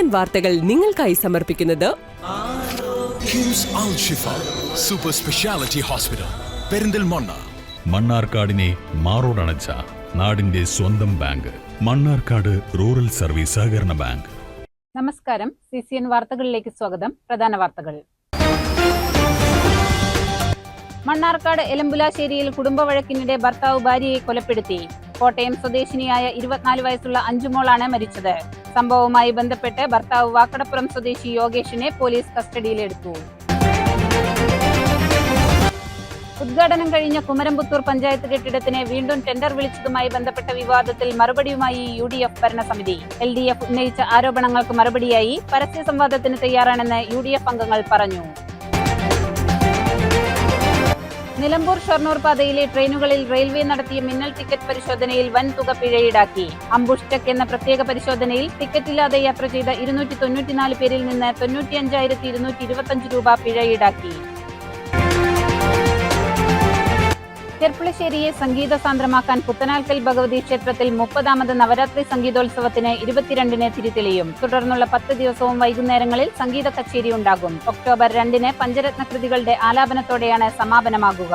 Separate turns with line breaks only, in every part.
N വാർത്തകൾ നിങ്ങൾക്കായി സമർപ്പിക്കുന്നത്
സൂപ്പർ സ്പെഷ്യാലിറ്റി ഹോസ്പിറ്റൽ പെരിന്തൽമണ്ണ.
മണ്ണാർക്കാടിനെ മാറോടണച്ച നാടിന്റെ സ്വന്തം ബാങ്ക് മണ്ണാർക്കാട് റൂറൽ സർവീസ് സഹകരണ ബാങ്ക്.
നമസ്കാരം. സി സി എൻ വാർത്തകളിലേക്ക് സ്വാഗതം. പ്രധാന വാർത്തകൾ. മണ്ണാർക്കാട് എലമ്പുലാശ്ശേരിയിൽ കുടുംബവഴക്കിനിടെ ഭർത്താവ് ഭാര്യയെ കൊലപ്പെടുത്തി. കോട്ടയം സ്വദേശിനിയായ ഇരുപത്തിനാല് വയസ്സുള്ള അഞ്ചുമോളാണ് മരിച്ചത്. സംഭവവുമായി ബന്ധപ്പെട്ട് ഭർത്താവ് വാക്കടപ്പുറം സ്വദേശി യോഗേഷിനെ പോലീസ് കസ്റ്റഡിയിലെടുത്തു. ഉദ്ഘാടനം കഴിഞ്ഞ കുമരംപുത്തൂർ പഞ്ചായത്ത് കെട്ടിടത്തിന് വീണ്ടും ടെൻഡർ വിളിച്ചതുമായി ബന്ധപ്പെട്ട വിവാദത്തിൽ മറുപടിയുമായി യു ഡി എഫ് ഭരണസമിതി. എൽ ഡി എഫ് ഉന്നയിച്ച ആരോപണങ്ങൾക്ക് മറുപടിയായി പരസ്യ സംവാദത്തിന് തയ്യാറാണെന്ന് യു ഡി എഫ് അംഗങ്ങൾ പറഞ്ഞു. നിലമ്പൂർ ഷൊർണൂർ പാതയിലെ ട്രെയിനുകളിൽ റെയിൽവേ നടത്തിയ മിന്നൽ ടിക്കറ്റ് പരിശോധനയിൽ വൻ തുക പിഴ ഈടാക്കി അംബുഷ് ടെക് എന്ന പ്രത്യേക പരിശോധനയിൽ ടിക്കറ്റില്ലാതെ യാത്ര ചെയ്ത ഇരുന്നൂറ്റി തൊണ്ണൂറ്റിനാല് പേരിൽ നിന്ന് തൊണ്ണൂറ്റിയഞ്ചായിരത്തി ഇരുന്നൂറ്റി ഇരുപത്തഞ്ച് രൂപ പിഴ ചെർപ്പുളശ്ശേരിയെ സംഗീത സാന്ദ്രമാക്കാൻ പുത്തനാൽക്കൽ ഭഗവതി ക്ഷേത്രത്തിൽ മുപ്പതാമത് നവരാത്രി സംഗീതോത്സവത്തിന് ഇരുപത്തിരണ്ടിന് തിരിതെളിയും. തുടർന്നുള്ള പത്ത് ദിവസവും വൈകുന്നേരങ്ങളിൽ സംഗീത കച്ചേരി ഉണ്ടാകും. ഒക്ടോബർ രണ്ടിന് പഞ്ചരത്ന കൃതികളുടെ ആലാപനത്തോടെയാണ് സമാപനമാകുക.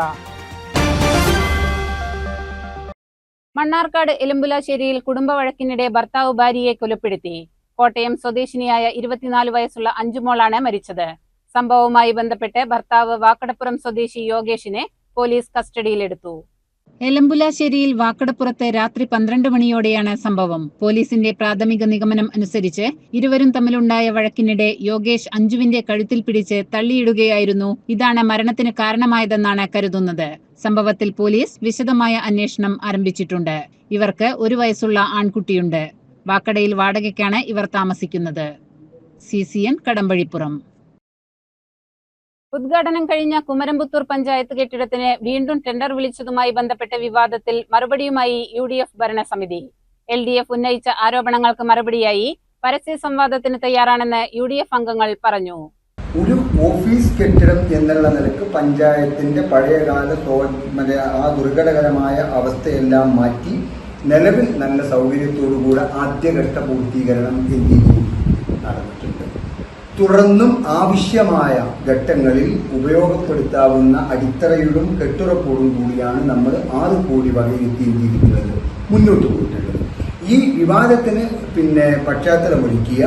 മണ്ണാർക്കാട് എലുമ്പുലാശ്ശേരിയിൽ കുടുംബവഴക്കിനിടെ ഭർത്താവ് ഭാര്യയെ കൊലപ്പെടുത്തി. കോട്ടയം സ്വദേശിനിയായ ഇരുപത്തിനാല് വയസ്സുള്ള അഞ്ചുമോളാണ് മരിച്ചത്. സംഭവവുമായി ബന്ധപ്പെട്ട് ഭർത്താവ് വാക്കടപ്പുറം സ്വദേശി യോഗേഷിനെ പോലീസ് കസ്റ്റഡിയിലെടുത്തു. എലമ്പുലാശ്ശേരിയിൽ വാക്കടപ്പുറത്ത് രാത്രി പന്ത്രണ്ട് മണിയോടെയാണ് സംഭവം. പോലീസിന്റെ പ്രാഥമിക നിഗമനം അനുസരിച്ച് ഇരുവരും തമ്മിലുണ്ടായ വഴക്കിനിടെ യോഗേഷ് അഞ്ജുവിന്റെ കഴുത്തിൽ പിടിച്ച് തള്ളിയിടുകയായിരുന്നു. ഇതാണ് മരണത്തിന് കാരണമായതെന്നാണ് കരുതുന്നത്. സംഭവത്തിൽ പോലീസ് വിശദമായ അന്വേഷണം ആരംഭിച്ചിട്ടുണ്ട്. ഇവർക്ക് ഒരു വയസ്സുള്ള ആൺകുട്ടിയുണ്ട്. വാക്കടയിൽ വാടകയ്ക്കാണ് ഇവർ താമസിക്കുന്നത്. C C N Kadampazhipuram. ഉദ്ഘാടനം കഴിഞ്ഞ കുമരംപുത്തൂർ പഞ്ചായത്ത് കെട്ടിടത്തിന് വീണ്ടും ടെൻഡർ വിളിച്ചതുമായി ബന്ധപ്പെട്ട വിവാദത്തിൽ മറുപടിയുമായി യു ഡി എഫ് ഭരണസമിതി. എൽ ഡി എഫ് ഉന്നയിച്ച ആരോപണങ്ങൾക്ക് മറുപടിയായി പരസ്യ സംവാദത്തിന് തയ്യാറാണെന്ന് യു ഡി എഫ് അംഗങ്ങൾ പറഞ്ഞു.
ഒരു ഓഫീസ് കെട്ടിടം എന്നുള്ള നിലയ്ക്ക് പഞ്ചായത്തിന്റെ പഴയകാല ആ ദുർഘടകരമായ അവസ്ഥയെല്ലാം മാറ്റി നിലവിൽ നല്ല സൗകര്യത്തോടുകൂടെ ആദ്യഘട്ട പൂർത്തീകരണം എന്ത് ചെയ്തു നടന്നിട്ടുണ്ട് തുടർന്നും ആവശ്യമായ ഘട്ടങ്ങളിൽ ഉപയോഗപ്പെടുത്താവുന്ന അടിത്തറയോടും കെട്ടുറപ്പോടും കൂടിയാണ് നമ്മൾ ആറ് കോടി വകയിരുത്തിയിരിക്കുന്നത് മുന്നോട്ട് പോയിട്ടുള്ളത് ഈ വിവാദത്തിന് പിന്നെ പശ്ചാത്തലമൊരുക്കിയ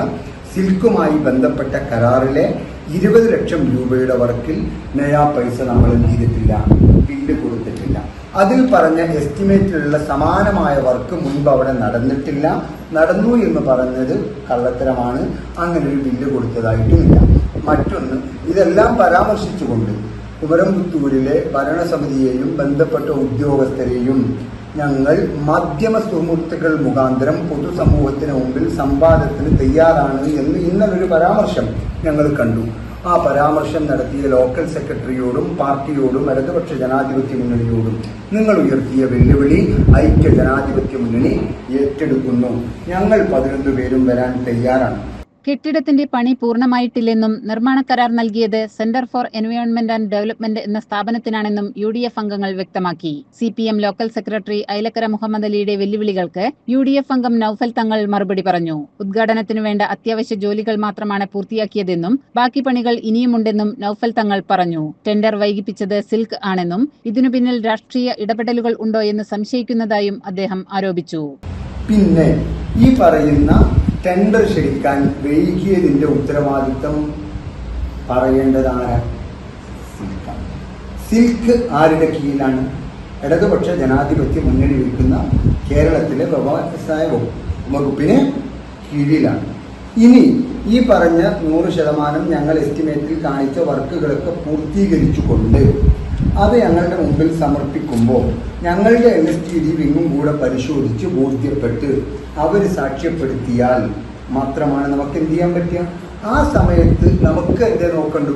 സിൽക്കുമായി ബന്ധപ്പെട്ട കരാറിലെ ഇരുപത് ലക്ഷം രൂപയുടെ വർക്കിൽ നയാ പൈസ നമ്മൾ എന്ത് ചെയ്തിട്ടില്ല? ബില്ല് കൊടുത്തിട്ടില്ല. അതിൽ പറഞ്ഞ എസ്റ്റിമേറ്റിലുള്ള സമാനമായ വർക്ക് മുൻപ് അവിടെ നടന്നിട്ടില്ല. നടന്നു എന്ന് പറഞ്ഞത് കള്ളത്തരമാണ്. അങ്ങനെ ഒരു ബില്ല് കൊടുത്തതായിട്ടുമില്ല മറ്റൊന്ന് ഇതെല്ലാം പരാമർശിച്ചുകൊണ്ട് കുമരംപുത്തൂരിലെ ഭരണസമിതിയെയും ബന്ധപ്പെട്ട ഉദ്യോഗസ്ഥരെയും ഞങ്ങൾ മാധ്യമ സുഹൃത്തുക്കൾ മുഖാന്തരം പൊതുസമൂഹത്തിന് മുമ്പിൽ സംവാദത്തിന് തയ്യാറാണ് എന്ന് ഇന്നലൊരു പരാമർശം ഞങ്ങൾ കണ്ടു. ആ പരാമർശം നടത്തിയ ലോക്കൽ സെക്രട്ടറിയോടും പാർട്ടിയോടും ഇടതുപക്ഷ ജനാധിപത്യ മുന്നണിയോടും നിങ്ങൾ ഉയർത്തിയ വെല്ലുവിളി ഐക്യ ജനാധിപത്യ മുന്നണി ഏറ്റെടുക്കുന്നു. ഞങ്ങൾ പതിനൊന്ന് പേരും വരാൻ തയ്യാറാണ്.
കെട്ടിടത്തിന്റെ പണി പൂർണമായിട്ടില്ലെന്നും നിർമ്മാണ കരാർ നൽകിയത് centre for environment and development എന്ന സ്ഥാപനത്തിനാണെന്നും യു ഡി എഫ് അംഗങ്ങൾ വ്യക്തമാക്കി. C P M local secretary Ailakkara Muhammad അലിയുടെ വെല്ലുവിളികൾക്ക് യു ഡി എഫ് അംഗം നൌഫൽ തങ്ങൾ മറുപടി പറഞ്ഞു. ഉദ്ഘാടനത്തിനു വേണ്ട അത്യാവശ്യ ജോലികൾ മാത്രമാണ് പൂർത്തിയാക്കിയതെന്നും ബാക്കി പണികൾ ഇനിയുമുണ്ടെന്നും നൌഫൽ തങ്ങൾ പറഞ്ഞു. ടെൻഡർ വൈകിപ്പിച്ചത് സിൽക്ക് ആണെന്നും ഇതിനു പിന്നിൽ രാഷ്ട്രീയ ഇടപെടലുകൾ ഉണ്ടോ എന്ന് സംശയിക്കുന്നതായും അദ്ദേഹം ആരോപിച്ചു.
പിന്നെ ഈ പറയുന്ന ടെൻഡർ ക്ഷണിക്കാൻ വൈകിയതിന്റെ ഉത്തരവാദിത്തം പറയേണ്ടത് സിൽക്ക്. ആരുടെ കീഴിലാണ്? ഇടതുപക്ഷ ജനാധിപത്യ മുന്നണി വയ്ക്കുന്ന കേരളത്തിലെ വ്യവസായ വകുപ്പ് വകുപ്പിന് കീഴിലാണ്. ഇനി ഈ പറഞ്ഞ നൂറ് ശതമാനം ഞങ്ങൾ എസ്റ്റിമേറ്റിൽ കാണിച്ച വർക്കുകളൊക്കെ പൂർത്തീകരിച്ചുകൊണ്ട് അത് ഞങ്ങളുടെ മുമ്പിൽ സമർപ്പിക്കുമ്പോൾ ഞങ്ങളുടെ എൻ എസ് ടി ഡി വിങ്ങും കൂടെ പരിശോധിച്ച് ബോധ്യപ്പെട്ട് അവർ സാക്ഷ്യപ്പെടുത്തിയാൽ മാത്രമാണ് നമുക്ക് എന്ത് ചെയ്യാൻ പറ്റുക? ആ സമയത്ത് നമുക്ക് എന്തേ നോക്കണ്ടു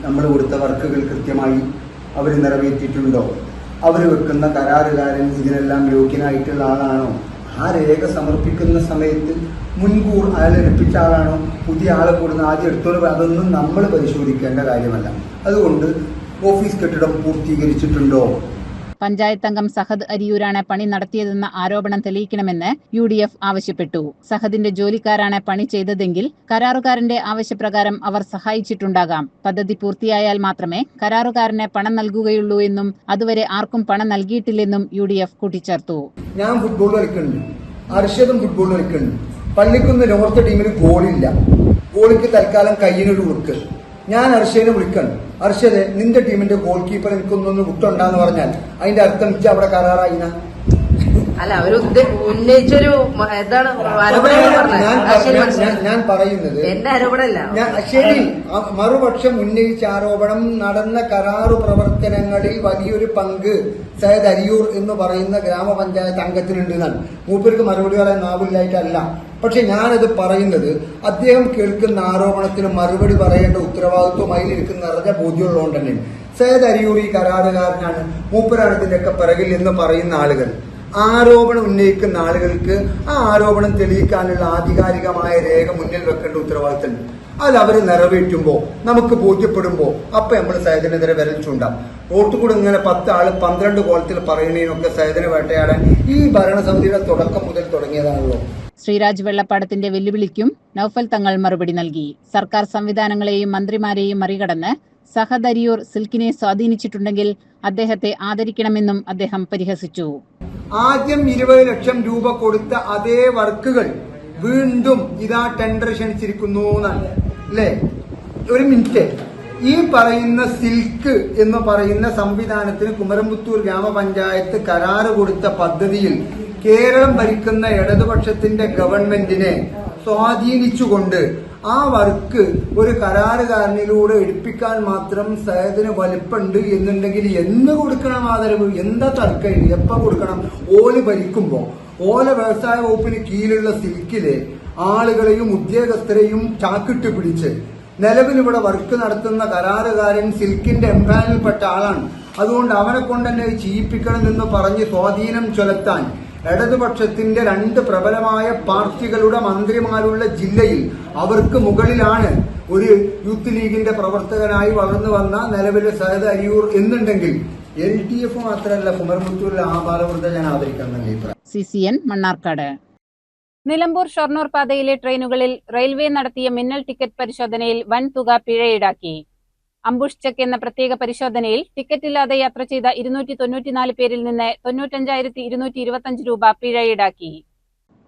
നമ്മൾ കൊടുത്ത വർക്കുകൾ കൃത്യമായി അവർ നിറവേറ്റിയിട്ടുണ്ടോ? അവർ വെക്കുന്ന കരാറുകാരൻ ഇതിനെല്ലാം യോഗ്യനായിട്ടുള്ള ആളാണോ? ആ രേഖ സമർപ്പിക്കുന്ന സമയത്ത് മുൻകൂർ അയാൾ എടുപ്പിച്ച ആളാണോ? പുതിയ ആളെ കൂടുന്ന ആദ്യം എടുത്തോളൂ. അതൊന്നും നമ്മൾ പരിശോധിക്കേണ്ട കാര്യമല്ല. അതുകൊണ്ട് ഓഫീസ് കെട്ടിടം പൂർത്തീകരിച്ചിട്ടുണ്ടോ?
പഞ്ചായത്ത് അംഗം സഹദ് അരിയൂരാണ് പണി നടത്തിയതെന്ന ആരോപണം തെളിയിക്കണമെന്ന് യു ഡി എഫ് ആവശ്യപ്പെട്ടു. സഹദിന്റെ ജോലിക്കാരാണ് പണി ചെയ്തതെങ്കിൽ കരാറുകാരന്റെ ആവശ്യപ്രകാരം അവർ സഹായിച്ചിട്ടുണ്ടാകാം. പദ്ധതി പൂർത്തിയായാൽ മാത്രമേ കരാറുകാരന് പണം നൽകുകയുള്ളൂ എന്നും അതുവരെ ആർക്കും പണം നൽകിയിട്ടില്ലെന്നും യു ഡി എഫ് കൂട്ടിച്ചേർത്തു.
ഞാൻ ഫുട്ബോൾ കളിക്കുന്നുണ്ട്. അർഷദും ഫുട്ബോൾ കളിക്കുന്നുണ്ട്. പള്ളിക്കുന്ന നോർത്ത് ടീമിന് ഗോളില്ല ഗോളിക്ക് തൽക്കാലം കയ്യിനൊരു ഉറുക്ക് ഞാൻ അർഷേനെ വിളിക്കണം. അർഷദ് നിന്റെ ടീമിന്റെ ഗോൾ കീപ്പർ എനിക്കൊന്നൊന്ന് വിട്ടുണ്ടാന്ന് പറഞ്ഞാൽ അതിന്റെ അർത്ഥം ഇച്ച അവിടെ കരാറായിന?
അല്ല അവർ ഉദ്ദ- ഉന്നയിച്ചൊരു ആരോപണം
ഞാൻ പറയുന്നത്
എന്റെ ആരോപണമല്ല.
ശരി മറുപക്ഷം ഉന്നയിച്ച ആരോപണം നടന്ന കരാറു പ്രവർത്തനങ്ങളിൽ വലിയൊരു പങ്ക് സയ്യദ് അരിയൂർ എന്ന് പറയുന്ന ഗ്രാമപഞ്ചായത്ത് അംഗത്തിനുണ്ട് എന്നാണ് മൂപ്പർക്ക് മറുപടി പറയാൻ നാവില്ലായിട്ടല്ല. പക്ഷെ ഞാനത് പറയുന്നത് അദ്ദേഹം കേൾക്കുന്ന ആരോപണത്തിന് മറുപടി പറയേണ്ട ഉത്തരവാദിത്വം അതിലിരിക്കുന്ന നിറഞ്ഞ ബോധ്യമുള്ളതുകൊണ്ട് തന്നെ സയ്യദ് അരിയൂർ ഈ കരാറുകാരനാണ്. മൂപ്പരാണ് ഒക്കെ പിറകിൽ എന്ന് പറയുന്ന ആളുകൾ. ആരോപണം ഉന്നയിക്കുന്ന ആളുകൾക്ക് ആ ആരോപണം തെളിയിക്കാനുള്ള ആധികാരികമായ രേഖ മുന്നിൽ വെക്കേണ്ട ഉത്തരവാദിത്തമുണ്ട്. അത് അവർ നിറവേറ്റുമ്പോൾ നമുക്ക് ബോധ്യപ്പെടുമ്പോൾ അപ്പൊ നമ്മൾ സൈദിനെതിരെ വിരൽ ചൂണ്ടാം. റോട്ട് കൂടെ ഇങ്ങനെ പത്ത് ആൾ പന്ത്രണ്ട് കോലത്തിൽ പറയുന്നതിനൊക്കെ സൈദിനെ വേട്ടയാടാൻ ഈ ഭരണസമിതിയുടെ തുടക്കം മുതൽ തുടങ്ങിയതാണല്ലോ.
ശ്രീരാജ് വെള്ളപ്പാടത്തിന്റെ വെല്ലുവിളിക്കും നൌഫൽ തങ്ങൾ മറുപടി നൽകി. സർക്കാർ സംവിധാനങ്ങളെയും മന്ത്രിമാരെയും മറികടന്ന് സഹദ് അരിയൂർ സിൽക്കിനെ സ്വാധീനിച്ചിട്ടുണ്ടെങ്കിൽ അദ്ദേഹത്തെ ആദരിക്കണമെന്നും അദ്ദേഹം പരിഹസിച്ചു.
ആദ്യം ഇരുപത് ലക്ഷം രൂപ കൊടുത്ത അതേ വർക്കുകൾ വീണ്ടും ഇതാ ടെൻഡർ ക്ഷണിച്ചിരിക്കുന്നു അല്ലേ? ഒരു മിനിറ്റ്. ഈ പറയുന്ന സിൽക്ക് എന്ന് പറയുന്ന സംവിധാനത്തിന് കുമരംപുത്തൂർ ഗ്രാമപഞ്ചായത്ത് കരാറ് കൊടുത്ത പദ്ധതിയിൽ കേരളം ഭരിക്കുന്ന ഇടതുപക്ഷത്തിന്റെ ഗവൺമെന്റിനെ സ്വാധീനിച്ചുകൊണ്ട് ആ വർക്ക് ഒരു കരാറുകാരനിലൂടെ എടുപ്പിക്കാൻ മാത്രം സേതിന് വലിപ്പുണ്ട് എന്നുണ്ടെങ്കിൽ എന്ന് കൊടുക്കണം ആദരവ്? എന്താ തർക്കം? എപ്പ കൊടുക്കണം? ഓൽ ഭരിക്കുമ്പോ. ഓല വ്യവസായ വകുപ്പിന് കീഴിലുള്ള സിൽക്കിലെ ആളുകളെയും ഉദ്യോഗസ്ഥരെയും ചാക്കിട്ട് പിടിച്ച് നിലവിൽ ഇവിടെ വർക്ക് നടത്തുന്ന കരാറുകാരൻ സിൽക്കിന്റെ എംപാനിൽപ്പെട്ട ആളാണ്. അതുകൊണ്ട് അവനെ കൊണ്ട് തന്നെ എന്ന് പറഞ്ഞ് സ്വാധീനം ചൊലുത്താൻ ഇടതുപക്ഷത്തിന്റെ രണ്ട് പ്രബലമായ പാർട്ടികളുടെ മന്ത്രിമാരുള്ള ജില്ലയിൽ അവർക്ക് മുകളിലാണ് ഒരു യൂത്ത് ലീഗിന്റെ പ്രവർത്തകനായി വളർന്നു വന്ന നിലവിലെ സഹദ് അരിയൂർ എന്നുണ്ടെങ്കിൽ എൽ ഡി എഫ് മാത്രമല്ല കുമരമുത്തൂരിലെ ആ ബാലവൃദ്ധ ഞാൻ ആദരിക്കാൻ തന്നെ
C C N Mannarkkad. Nilambur Shoranur പാതയിലെ ട്രെയിനുകളിൽ റെയിൽവേ നടത്തിയ മിന്നൽ ടിക്കറ്റ് പരിശോധനയിൽ വൻ തുക പിഴ ഈടാക്കി. അംബുഷ് ചെക്ക് എന്ന പ്രത്യേക പരിശോധനയിൽ ടിക്കറ്റ് ഇല്ലാതെ യാത്ര ചെയ്ത ഇരുന്നൂറ്റി തൊണ്ണൂറ്റിനാല് പേരിൽ നിന്ന് തൊണ്ണൂറ്റഞ്ചായിരത്തി ഇരുന്നൂറ്റി ഇരുപത്തഞ്ച് രൂപ പിഴ ഈടാക്കി.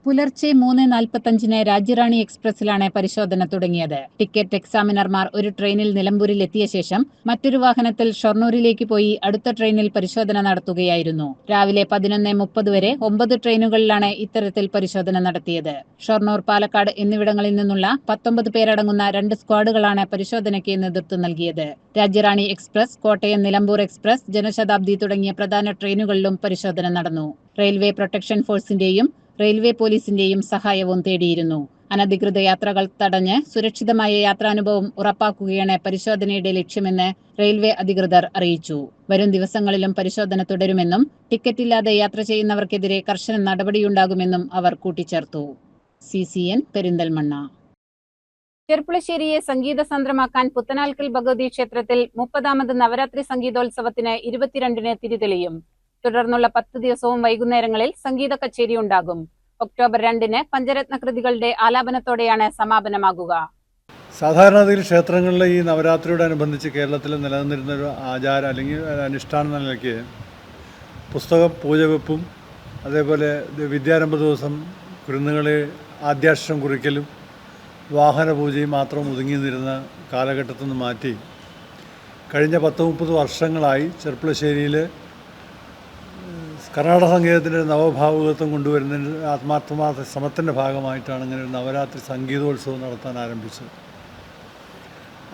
പുലർച്ചെ മൂന്ന് നാൽപ്പത്തഞ്ചിന് രാജ്യറാണി എക്സ്പ്രസിലാണ് പരിശോധന തുടങ്ങിയത്. ടിക്കറ്റ് എക്സാമിനർമാർ ഒരു ട്രെയിനിൽ നിലമ്പൂരിൽ എത്തിയ ശേഷം മറ്റൊരു വാഹനത്തിൽ ഷൊർണൂരിലേക്ക് പോയി അടുത്ത ട്രെയിനിൽ പരിശോധന നടത്തുകയായിരുന്നു. രാവിലെ പതിനൊന്ന് മുപ്പത് വരെ ഒമ്പത് ട്രെയിനുകളിലാണ് ഇത്തരത്തിൽ പരിശോധന നടത്തിയത്. ഷൊർണൂർ പാലക്കാട് എന്നിവിടങ്ങളിൽ നിന്നുള്ള പത്തൊമ്പത് പേരടങ്ങുന്ന രണ്ട് സ്ക്വാഡുകളാണ് പരിശോധനയ്ക്ക് നേതൃത്വം നൽകിയത്. രാജ്യറാണി എക്സ്പ്രസ് കോട്ടയം നിലമ്പൂർ എക്സ്പ്രസ് ജനശതാബ്ദി തുടങ്ങിയ പ്രധാന ട്രെയിനുകളിലും പരിശോധന നടന്നു. റെയിൽവേ പ്രൊട്ടക്ഷൻ ഫോഴ്സിന്റെയും റെയിൽവേ പോലീസിന്റെയും സഹായവും തേടിയിരുന്നു. അനധികൃത യാത്രകൾ തടഞ്ഞ് സുരക്ഷിതമായ യാത്രാനുഭവം ഉറപ്പാക്കുകയാണ് പരിശോധനയുടെ ലക്ഷ്യമെന്ന് റെയിൽവേ അധികൃതർ അറിയിച്ചു. വരും ദിവസങ്ങളിലും പരിശോധന തുടരുമെന്നും ടിക്കറ്റ് ഇല്ലാതെ യാത്ര ചെയ്യുന്നവർക്കെതിരെ കർശന നടപടിയുണ്ടാകുമെന്നും അവർ കൂട്ടിച്ചേർത്തു. C C N Perinthalmanna. ചെർപ്പുളശ്ശേരിയെ സംഗീത സന്ദ്രമാക്കാൻ പുത്തനാൽക്കൽ ഭഗവതി ക്ഷേത്രത്തിൽ മുപ്പതാമത് നവരാത്രി സംഗീതോത്സവത്തിന് ഇരുപത്തിരണ്ടിന് തിരിതെളിയും. തുടർന്നുള്ള പത്ത് ദിവസവും വൈകുന്നേരങ്ങളിൽ സംഗീത കച്ചേരി ഉണ്ടാകും. ഒക്ടോബർ രണ്ടിന് പഞ്ചരത്ന കൃതികളുടെ ആലാപനത്തോടെയാണ് സമാപനമാകുക.
സാധാരണഗതിയിൽ ക്ഷേത്രങ്ങളിലെ ഈ നവരാത്രിയോടനുബന്ധിച്ച് കേരളത്തിൽ നിലനിന്നിരുന്ന ഒരു ആചാരം അല്ലെങ്കിൽ അനുഷ്ഠാനം എന്ന നിലയ്ക്ക് പുസ്തക പൂജവെപ്പും അതേപോലെ വിദ്യാരംഭ ദിവസം കുരുന്നുകളെ ആദ്യാക്ഷരം കുറിക്കലും വാഹന പൂജയും മാത്രം ഒതുങ്ങി നിന്നിരുന്ന കാലഘട്ടത്തിൽ നിന്ന് മാറ്റി കഴിഞ്ഞ പത്ത് മുപ്പത് വർഷങ്ങളായി ചെർപ്പളശ്ശേരിയിൽ കർണാടക സംഗീതത്തിന്റെ നവഭാവുകത്വം കൊണ്ടുവരുന്നതിന് ആത്മാർത്ഥമായ ശ്രമത്തിന്റെ ഭാഗമായിട്ടാണ് ഇങ്ങനെ ഒരു നവരാത്രി സംഗീതോത്സവം നടത്താൻ ആരംഭിച്ചത്.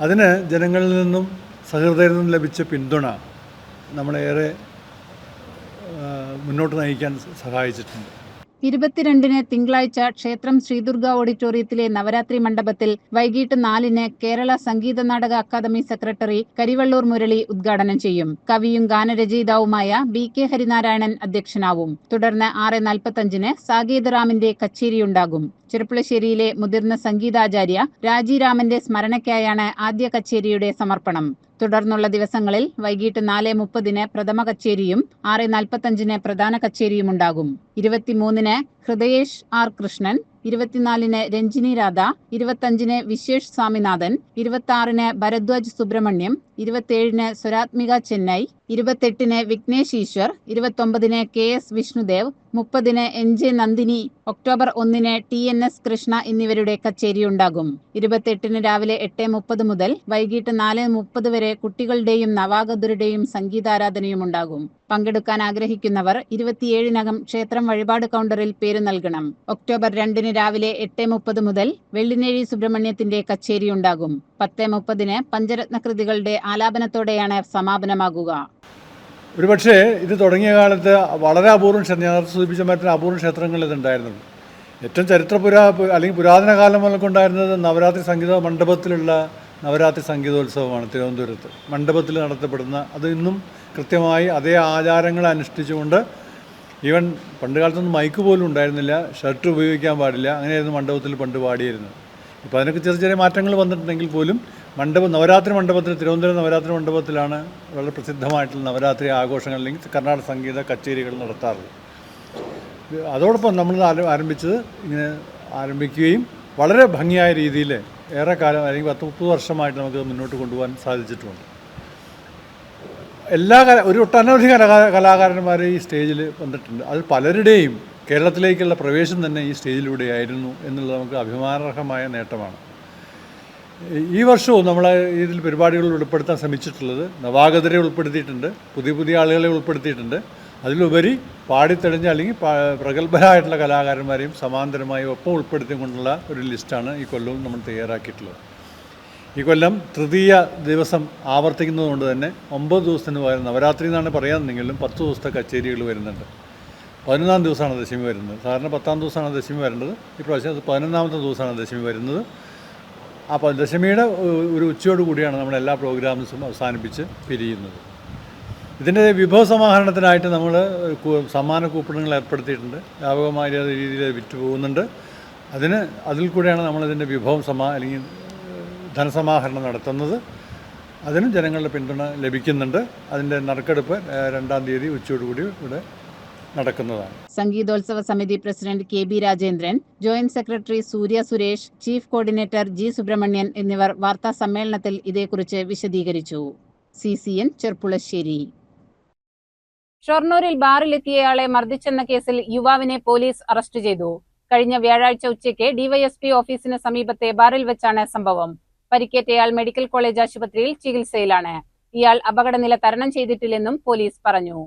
അതിന് ജനങ്ങളിൽ നിന്നും സഹൃദയിൽ നിന്നും ലഭിച്ച പിന്തുണ നമ്മളേറെ മുന്നോട്ട് നയിക്കാൻ സഹായിച്ചിട്ടുണ്ട്.
ഇരുപത്തിരണ്ടിന് തിങ്കളാഴ്ച ക്ഷേത്രം ശ്രീദുർഗ ഓഡിറ്റോറിയത്തിലെ നവരാത്രി മണ്ഡപത്തിൽ വൈകിട്ട് നാലിന് കേരള സംഗീത നാടക അക്കാദമി സെക്രട്ടറി കരിവള്ളൂർ മുരളി ഉദ്ഘാടനം ചെയ്യും. കവിയും ഗാനരചയിതാവുമായ ബി കെ ഹരിനാരായണൻ അധ്യക്ഷനാവും. തുടർന്ന് ആറ് നാൽപ്പത്തഞ്ചിന് സാകേത് റാമിന്റെ കച്ചേരിയുണ്ടാകും. ചെറുപ്പുളശ്ശേരിയിലെ മുതിർന്ന സംഗീതാചാര്യ രാജിരാമന്റെ സ്മരണയ്ക്കായാണ് ആദ്യ കച്ചേരിയുടെ സമർപ്പണം. തുടർന്നുള്ള ദിവസങ്ങളിൽ വൈകിട്ട് നാല് മുപ്പതിന് പ്രഥമ കച്ചേരിയും ആറ് നാൽപ്പത്തഞ്ചിന് പ്രധാന കച്ചേരിയും ഉണ്ടാകും ഇരുപത്തിമൂന്നിന് ഹൃദയേഷ് ആർ കൃഷ്ണൻ ഇരുപത്തിനാലിന് രഞ്ജിനി രാധ ഇരുപത്തഞ്ചിന് വിശേഷ് സ്വാമിനാഥൻ ഇരുപത്തി ആറിന് ഭരദ്വാജ് സുബ്രഹ്മണ്യം ഇരുപത്തിയേഴിന് സ്വരാത്മിക ചെന്നൈ ഇരുപത്തെട്ടിന് വിഘ്നേഷ് ഈശ്വർ ഇരുപത്തൊമ്പതിന് കെ എസ് വിഷ്ണുദേവ് മുപ്പതിന് എൻ ജെ നന്ദിനി ഒക്ടോബർ ഒന്നിന് ടി എൻ എസ് കൃഷ്ണ എന്നിവരുടെ കച്ചേരിയുണ്ടാകും ഇരുപത്തെട്ടിന് രാവിലെ എട്ട് മുപ്പത് മുതൽ വൈകിട്ട് നാല് മുപ്പത് വരെ കുട്ടികളുടെയും നവാഗതരുടെയും സംഗീതാരാധനയും ഉണ്ടാകും. പങ്കെടുക്കാൻ ആഗ്രഹിക്കുന്നവർ ഇരുപത്തിയേഴിനകം ക്ഷേത്രം വഴിപാട് കൗണ്ടറിൽ പേര് നൽകണം. ഒക്ടോബർ രണ്ടിന് രാവിലെ എട്ട് മുപ്പത് മുതൽ വെള്ളിനേഴി സുബ്രഹ്മണ്യത്തിന്റെ കച്ചേരി ഉണ്ടാകും. പത്ത് മുപ്പതിന് പഞ്ചരത്ന കൃതികളുടെ ആലാപനത്തോടെയാണ് സമാപനമാകുക.
ഒരുപക്ഷേ ഇത് തുടങ്ങിയ കാലത്ത് വളരെ അപൂർവം നേരത്തെ സൂചിപ്പിച്ച മറ്റൊരു അപൂർവം ക്ഷേത്രങ്ങളിൽ ഇതുണ്ടായിരുന്നു ഏറ്റവും ചരിത്രപുരാ അല്ലെങ്കിൽ പുരാതന കാലം മുതൽക്കുണ്ടായിരുന്നത് നവരാത്രി സംഗീത മണ്ഡപത്തിലുള്ള നവരാത്രി സംഗീതോത്സവമാണ് തിരുവനന്തപുരത്ത്. മണ്ഡപത്തിൽ നടത്തപ്പെടുന്ന അത് ഇന്നും കൃത്യമായി അതേ ആചാരങ്ങൾ അനുഷ്ഠിച്ചുകൊണ്ട് ഈവൻ പണ്ട് കാലത്തൊന്നും മൈക്ക് പോലും ഉണ്ടായിരുന്നില്ല ഷർട്ട് ഉപയോഗിക്കാൻ പാടില്ല അങ്ങനെയായിരുന്നു മണ്ഡപത്തിൽ പണ്ട് പാടിയിരുന്നത്. ഇപ്പോൾ അതിനൊക്കെ ചെറിയ ചെറിയ മാറ്റങ്ങൾ വന്നിട്ടുണ്ടെങ്കിൽ പോലും മണ്ഡപം നവരാത്രി മണ്ഡപത്തിൽ തിരുവനന്തപുരം നവരാത്രി മണ്ഡപത്തിലാണ് വളരെ പ്രസിദ്ധമായിട്ടുള്ള നവരാത്രി ആഘോഷങ്ങൾ അല്ലെങ്കിൽ കർണാടക സംഗീത കച്ചേരികൾ നടത്താറുള്ളത്. അതോടൊപ്പം നമ്മൾ ആരംഭിച്ചത് ഇങ്ങനെ ആരംഭിക്കുകയും വളരെ ഭംഗിയായ രീതിയിൽ ഏറെ കാലം അല്ലെങ്കിൽ പത്ത് മുപ്പത് വർഷമായിട്ട് നമുക്ക് മുന്നോട്ട് കൊണ്ടുപോകാൻ സാധിച്ചിട്ടുണ്ട്. എല്ലാ കല ഒരു ഒട്ടനവധി കലാ കലാകാരന്മാർ ഈ സ്റ്റേജിൽ വന്നിട്ടുണ്ട്. അത് പലരുടെയും കേരളത്തിലേക്കുള്ള പ്രവേശം തന്നെ ഈ സ്റ്റേജിലൂടെയായിരുന്നു എന്നുള്ളത് നമുക്ക് അഭിമാനാർഹമായ നേട്ടമാണ്. ഈ വർഷവും നമ്മളെ ഇതിൽ പരിപാടികൾ ഉൾപ്പെടുത്താൻ ശ്രമിച്ചിട്ടുള്ളത് നവാഗതരെ ഉൾപ്പെടുത്തിയിട്ടുണ്ട് പുതിയ പുതിയ ആളുകളെ ഉൾപ്പെടുത്തിയിട്ടുണ്ട്. അതിലുപരി പാടിത്തെളിഞ്ഞ അല്ലെങ്കിൽ പ്രഗത്ഭരായിട്ടുള്ള കലാകാരന്മാരെയും സമാന്തരമായി ഒപ്പം ഉൾപ്പെടുത്തിക്കൊണ്ടുള്ള ഒരു ലിസ്റ്റാണ് ഈ കൊല്ലവും നമ്മൾ തയ്യാറാക്കിയിട്ടുള്ളത്. ഈ കൊല്ലം തൃതീയ ദിവസം ആവർത്തിക്കുന്നതുകൊണ്ട് തന്നെ ഒമ്പത് ദിവസത്തിന് പകരം നവരാത്രി എന്നാണ് പറയാമെന്നെങ്കിലും പത്ത് ദിവസത്തെ കച്ചേരികൾ വരുന്നുണ്ട്. പതിനൊന്നാം ദിവസമാണ് ദശമി വരുന്നത്. സാധാരണ പത്താം ദിവസമാണ് ദശമി വരേണ്ടത്. ഇപ്രാവശ്യം അത് പതിനൊന്നാമത്തെ ദിവസമാണ് ദശമി വരുന്നത്. അപ്പോൾ ദശമിയുടെ ഒരു ഉച്ചയോട് കൂടിയാണ് നമ്മൾ എല്ലാ പ്രോഗ്രാംസും അവസാനിപ്പിച്ച് പിരിയുന്നത്. ഇതിന്റെ വിഭവ സമാഹരണത്തിനായിട്ട് നമ്മൾ സമ്മാന കൂപ്പണുകൾ ഏർപ്പെടുത്തിയിട്ടുണ്ട്. വ്യാപകമായ രീതിയിൽ വിറ്റ് പോകുന്നുണ്ട് അതിന് അതിൽ കൂടെയാണ് നമ്മളിതിന്റെ വിഭവം സമാ അല്ലെങ്കിൽ ധനസമാഹരണം നടത്തുന്നത്. അതിനും ജനങ്ങളുടെ പിന്തുണ ലഭിക്കുന്നുണ്ട്. അതിന്റെ നറുക്കെടുപ്പ് രണ്ടാം തീയതി ഉച്ചയോടുകൂടി ഇവിടെ നടക്കുന്നതാണ്.
സംഗീതോത്സവ സമിതി president K B Rajendran joint secretary Surya Suresh chief coordinator G Subrahmanian എന്നിവർ വാർത്താ സമ്മേളനത്തിൽ ഇതേക്കുറിച്ച് വിശദീകരിച്ചു. C C N Cherpulassery. ഷൊർണൂരിൽ ബാറിലെത്തിയയാളെ മർദ്ദിച്ചെന്ന കേസിൽ യുവാവിനെ പോലീസ് അറസ്റ്റ് ചെയ്തു. കഴിഞ്ഞ വ്യാഴാഴ്ച ഉച്ചയ്ക്ക് ഡിവൈഎസ്പി ഓഫീസിന് സമീപത്തെ ബാറിൽ വെച്ചാണ് സംഭവം. പരിക്കേറ്റയാൾ മെഡിക്കൽ കോളേജ് ആശുപത്രിയിൽ ചികിത്സയിലാണ്. ഇയാൾ അപകടനില തരണം ചെയ്തിട്ടില്ലെന്നും പോലീസ് പറഞ്ഞു.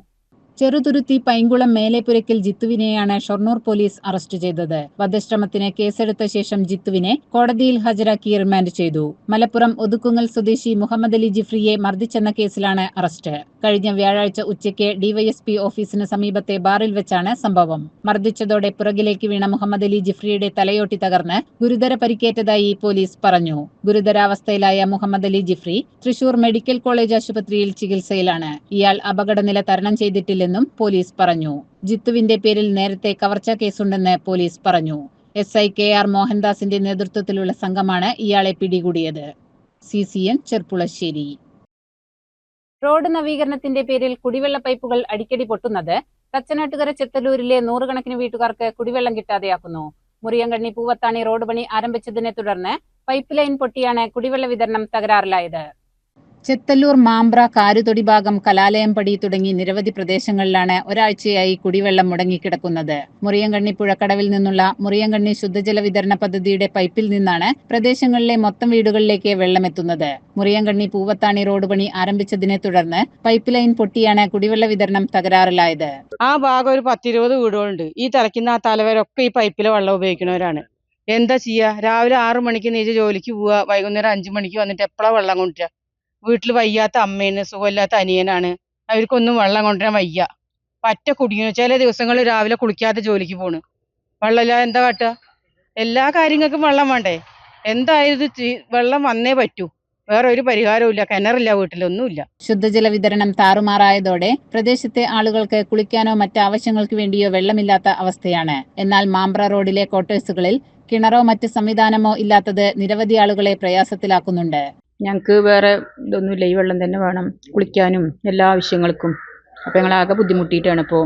ചെറുതുരുത്തി പൈങ്കുളം മേലേപുരക്കിൽ ജിത്തുവിനെയാണ് ഷൊർണൂർ പോലീസ് അറസ്റ്റ് ചെയ്തത്. വധശ്രമത്തിന് കേസെടുത്ത ശേഷം ജിത്തുവിനെ കോടതിയിൽ ഹാജരാക്കി റിമാൻഡ് ചെയ്തു. മലപ്പുറം ഒതുക്കുങ്ങൽ സ്വദേശി മുഹമ്മദ് അലി ജിഫ്രിയെ മർദ്ദിച്ചെന്ന കേസിലാണ് അറസ്റ്റ്. കഴിഞ്ഞ വ്യാഴാഴ്ച ഉച്ചയ്ക്ക് ഡിവൈഎസ്പി ഓഫീസിന് സമീപത്തെ ബാറിൽ വെച്ചാണ് സംഭവം. മർദ്ദിച്ചതോടെ പുറകിലേക്ക് വീണ മുഹമ്മദ് അലി ജിഫ്രിയുടെ തലയോട്ടി തകർന്ന് ഗുരുതര പരിക്കേറ്റതായി പോലീസ് പറഞ്ഞു. ഗുരുതരാവസ്ഥയിലായ മുഹമ്മദ് അലി ജിഫ്രി തൃശൂർ മെഡിക്കൽ കോളേജ് ആശുപത്രിയിൽ ചികിത്സയിലാണ്. ഇയാൾ അപകടനില തരണം ചെയ്തിട്ടില്ലെന്നും പോലീസ് പറഞ്ഞു. ജിത്തുവിന്റെ പേരിൽ നേരത്തെ കവർച്ചാ കേസുണ്ടെന്ന് പോലീസ് പറഞ്ഞു. എസ് ഐ കെ ആർ മോഹൻദാസിന്റെ നേതൃത്വത്തിലുള്ള സംഘമാണ് ഇയാളെ പിടികൂടിയത്. C C N Cherpulassery. Road നവീകരണത്തിന്റെ പേരിൽ കുടിവെള്ള പൈപ്പുകൾ അടിക്കടി പൊട്ടുന്നത് തച്ചനാട്ടുകര ചെത്തല്ലൂരിലെ നൂറുകണക്കിന് വീട്ടുകാർക്ക് കുടിവെള്ളം കിട്ടാതെയാക്കുന്നു. മുറിയങ്കണ്ണി പൂവത്താണി റോഡ് പണി ആരംഭിച്ചതിനെ തുടർന്ന് പൈപ്പ് ലൈൻ പൊട്ടിയാണ് കുടിവെള്ള വിതരണം തകരാറിലായത്. ചെത്തല്ലൂർ മാമ്പ്ര കാരുതൊടി ഭാഗം കലാലയംപടി തുടങ്ങി നിരവധി പ്രദേശങ്ങളിലാണ് ഒരാഴ്ചയായി കുടിവെള്ളം മുടങ്ങിക്കിടക്കുന്നത്. മുറിയങ്കണ്ണി പുഴക്കടവിൽ നിന്നുള്ള മുറിയങ്കണ്ണി ശുദ്ധജല വിതരണ പദ്ധതിയുടെ പൈപ്പിൽ നിന്നാണ് പ്രദേശങ്ങളിലെ മൊത്തം വീടുകളിലേക്ക് വെള്ളമെത്തുന്നത് മുറിയങ്കണ്ണി പൂവത്താണി റോഡ് പണി ആരംഭിച്ചതിനെ തുടർന്ന് പൈപ്പ് ലൈൻ പൊട്ടിയാണ് കുടിവെള്ള വിതരണം തകരാറിലായത്.
ആ ഭാഗം ഒരു പത്തിരുപത് വീടുകളുണ്ട്. ഈ തലക്കുന്ന ആ തലവരൊക്കെ ഈ പൈപ്പിലെ വെള്ളം ഉപയോഗിക്കുന്നവരാണ്. എന്താ ചെയ്യാ? രാവിലെ ആറു മണിക്ക് നീച്ച് ജോലിക്ക് പോവുക വൈകുന്നേരം അഞ്ചു മണിക്ക് വന്നിട്ട് എപ്പോഴാ വെള്ളം കൊണ്ടുവരിക? വീട്ടിൽ വയ്യാത്ത അമ്മയാണ് സുഖമില്ലാത്ത അനിയനാണ്. അവർക്കൊന്നും വെള്ളം കൊണ്ടുവരാൻ വയ്യ. പറ്റ കുടിക്കുന്നു ചില ദിവസങ്ങളിൽ രാവിലെ കുളിക്കാതെ ജോലിക്ക് പോണ്. വെള്ളമില്ലാതെ എന്താ കാട്ടുക എല്ലാ കാര്യങ്ങൾക്കും വെള്ളം വേണ്ടേ? എന്തായാലും വെള്ളം വന്നേ പറ്റൂ. വേറെ ഒരു പരിഹാരവും ഇല്ല. കിണറില്ല വീട്ടിലൊന്നുമില്ല
ശുദ്ധജല വിതരണം താറുമാറായതോടെ പ്രദേശത്തെ ആളുകൾക്ക് കുളിക്കാനോ മറ്റ് ആവശ്യങ്ങൾക്ക് വേണ്ടിയോ വെള്ളമില്ലാത്ത അവസ്ഥയാണ്. എന്നാൽ മാമ്പ്ര റോഡിലെ ക്വാർട്ടേഴ്സുകളിൽ കിണറോ മറ്റ് സംവിധാനമോ ഇല്ലാത്തത് നിരവധി ആളുകളെ പ്രയാസത്തിലാക്കുന്നുണ്ട്.
ഞങ്ങൾക്ക് വേറെ ഇതൊന്നുമില്ല. ഈ വെള്ളം തന്നെ വേണം കുളിക്കാനും എല്ലാ ആവശ്യങ്ങൾക്കും. അപ്പോൾ ആകെ ബുദ്ധിമുട്ടിയിട്ടാണ് ഇപ്പോൾ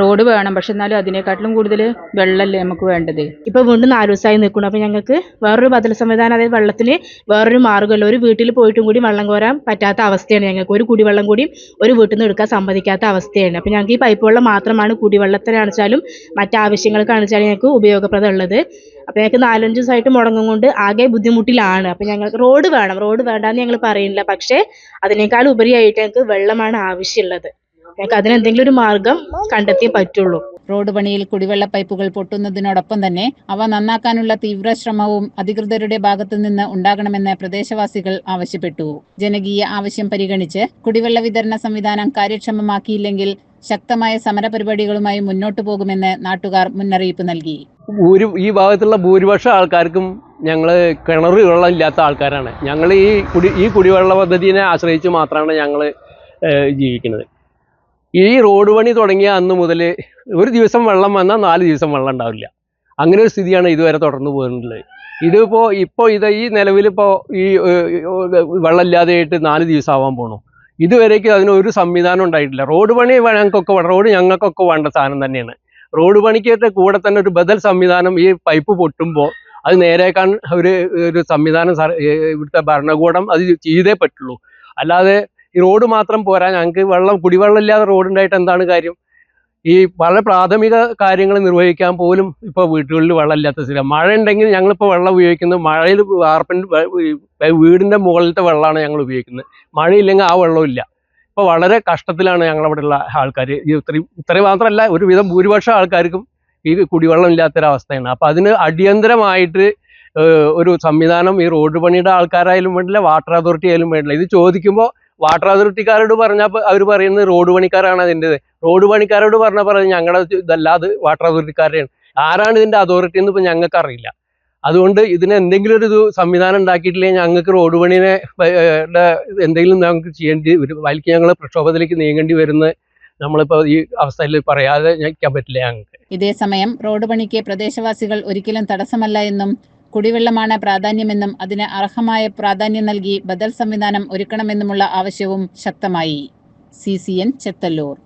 റോഡ് വേണം. പക്ഷെ എന്നാലും അതിനെക്കാട്ടിലും കൂടുതൽ വെള്ളമല്ലേ നമുക്ക് വേണ്ടത്.
ഇപ്പൊ വീണ്ടും നാല് ദിവസമായി നിൽക്കണം അപ്പൊ ഞങ്ങൾക്ക് വേറൊരു ബദൽ സംവിധാനം അതായത് വെള്ളത്തിന് വേറൊരു മാർഗമല്ല ഒരു വീട്ടിൽ പോയിട്ടും കൂടി വെള്ളം കോരാൻ പറ്റാത്ത അവസ്ഥയാണ് ഞങ്ങൾക്ക്. ഒരു കുടിവെള്ളം കൂടി ഒരു വീട്ടിൽ നിന്ന് എടുക്കാൻ സമ്മതിക്കാത്ത അവസ്ഥയാണ്. അപ്പൊ ഞങ്ങൾക്ക് ഈ പൈപ്പ് വെള്ളം മാത്രമാണ് കുടിവെള്ളത്തിനാണെച്ചാലും മറ്റാവശ്യങ്ങൾക്കാണെച്ചാലും ഞങ്ങൾക്ക് ഉപയോഗപ്രദം ഉള്ളത്. അപ്പൊ ഞങ്ങൾക്ക് നാലഞ്ച് ദിവസമായിട്ട് മുടങ്ങും കൊണ്ട് ആകെ ബുദ്ധിമുട്ടിലാണ്. അപ്പൊ ഞങ്ങൾക്ക് റോഡ് വേണം. റോഡ് വേണ്ടാന്ന് ഞങ്ങൾ പറയുന്നില്ല. പക്ഷേ അതിനേക്കാൾ ഉപരിയായിട്ട് ഞങ്ങൾക്ക് വെള്ളമാണ് ആവശ്യമുള്ളത്. ഞങ്ങൾക്ക് അതിനെന്തെങ്കിലും ഒരു മാർഗം കണ്ടെത്തിയേ പറ്റുള്ളൂ.
റോഡ് പണിയിൽ കുടിവെള്ള പൈപ്പുകൾ പൊട്ടുന്നതിനോടൊപ്പം തന്നെ അവ നന്നാക്കാനുള്ള തീവ്ര ശ്രമവും അധികൃതരുടെ ഭാഗത്തു നിന്ന് ഉണ്ടാകണമെന്ന് പ്രദേശവാസികൾ ആവശ്യപ്പെട്ടു. ജനകീയ ആവശ്യം പരിഗണിച്ച് കുടിവെള്ള വിതരണ സംവിധാനം കാര്യക്ഷമമാക്കിയില്ലെങ്കിൽ ശക്തമായ സമര സമരപരിപാടികളുമായി മുന്നോട്ടു പോകുമെന്ന് നാട്ടുകാർ മുന്നറിയിപ്പ് നൽകി.
ഈ ഭാഗത്തുള്ള ഭൂരിപക്ഷം ആൾക്കാർക്കും ഞങ്ങൾ കിണർ വെള്ളം ഇല്ലാത്ത ആൾക്കാരാണ്. ഞങ്ങൾ ഈ കുടി ഈ കുടിവെള്ള പദ്ധതിയെ ആശ്രയിച്ച് മാത്രമാണ് ഞങ്ങൾ ജീവിക്കുന്നത്. ഈ റോഡ് പണി തുടങ്ങിയ അന്ന് മുതൽ ഒരു ദിവസം വെള്ളം വന്നാൽ നാല് ദിവസം വെള്ളം ഉണ്ടാവില്ല. അങ്ങനെ ഒരു സ്ഥിതിയാണ് ഇതുവരെ തുടർന്ന് പോയിട്ടുള്ളത്. ഇതിപ്പോൾ ഇപ്പോൾ ഇത് ഈ നിലവിലിപ്പോൾ ഈ വെള്ളമില്ലാതെയായിട്ട് നാല് ദിവസം ആവാൻ പോണു. ഇതുവരേക്കും അതിനൊരു സംവിധാനം ഉണ്ടായിട്ടില്ല. റോഡ് പണി ഞങ്ങൾക്കൊക്കെ. റോഡ് ഞങ്ങൾക്കൊക്കെ വേണ്ട സാധനം തന്നെയാണ്. റോഡ് പണിക്കേറ്റ കൂടെ തന്നെ ഒരു ബദൽ സംവിധാനം ഈ പൈപ്പ് പൊട്ടുമ്പോൾ അത് നേരേക്കാൻ ഒരു ഒരു സംവിധാനം ഇവിടുത്തെ ഭരണകൂടം അത് ചെയ്തേ പറ്റുള്ളൂ. അല്ലാതെ ഈ റോഡ് മാത്രം പോരാ. ഞങ്ങൾക്ക് വെള്ളം കുടിവെള്ളം ഇല്ലാതെ റോഡ് ഉണ്ടായിട്ട് എന്താണ് കാര്യം? ഈ വളരെ പ്രാഥമിക കാര്യങ്ങൾ നിർവഹിക്കാൻ പോലും ഇപ്പോൾ വീടുകളിൽ വെള്ളമില്ലാത്ത സ്ഥിതി മഴ ഉണ്ടെങ്കിൽ ഞങ്ങളിപ്പോൾ വെള്ളം ഉപയോഗിക്കുന്നത് മഴയിൽ വാർപ്പിന്റെ വീടിന്റെ മുകളിലത്തെ വെള്ളമാണ് ഞങ്ങൾ ഉപയോഗിക്കുന്നത്. മഴയില്ലെങ്കിൽ ആ വെള്ളമില്ല ഇപ്പോൾ വളരെ കഷ്ടത്തിലാണ് ഞങ്ങളവിടെയുള്ള ആൾക്കാർ. ഇത്രയും ഇത്രയും മാത്രമല്ല ഒരുവിധം ഭൂരിപക്ഷം ആൾക്കാർക്കും ഈ കുടിവെള്ളം ഇല്ലാത്തൊരവസ്ഥയാണ്. അപ്പൊ അതിന് അടിയന്തരമായിട്ട് ഒരു സംവിധാനം ഈ റോഡ് പണിയുടെ ആൾക്കാരായാലും വേണ്ടില്ല വാട്ടർ അതോറിറ്റി ആയാലും വേണ്ടില്ല. ഇത് ചോദിക്കുമ്പോൾ വാട്ടർ അതോറിറ്റിക്കാരോട് പറഞ്ഞപ്പോൾ അവർ പറയുന്നത് റോഡ് പണിക്കാരാണ് അതിന്റെ റോഡ് പണിക്കാരോട് പറഞ്ഞാൽ പറഞ്ഞാൽ ഞങ്ങളുടെ അത് വാട്ടർ അതോറിറ്റിക്കാരെയാണ് ആരാണ് ഇതിന്റെ അതോറിറ്റി എന്ന് ഇപ്പോൾ ഞങ്ങൾക്ക് അറിയില്ല അതുകൊണ്ട് ഇതിന് എന്തെങ്കിലും ഒരു സംവിധാനം ഉണ്ടാക്കിയിട്ടില്ലെങ്കിൽ ഞങ്ങൾക്ക് റോഡ് പണിനെ എന്തെങ്കിലും ഞങ്ങൾക്ക് ചെയ്യേണ്ടി വരും. അതിലേക്ക് ഞങ്ങൾ പ്രക്ഷോഭത്തിലേക്ക് നീങ്ങേണ്ടി വരുന്ന നമ്മളിപ്പോൾ ഈ അവസ്ഥയിൽ പറയാതെ ഞാൻ പറ്റില്ല ഞങ്ങൾക്ക്.
ഇതേസമയം റോഡ് പണിക്ക് പ്രദേശവാസികൾ ഒരിക്കലും തടസ്സമല്ല എന്നും കുടിവെള്ളമാണ് പ്രാധാന്യമെന്നും അതിന് അർഹമായ പ്രാധാന്യം നൽകി ബദൽ സംവിധാനം ഒരുക്കണമെന്നുമുള്ള ആവശ്യവും ശക്തമായി. C C N Chethallur.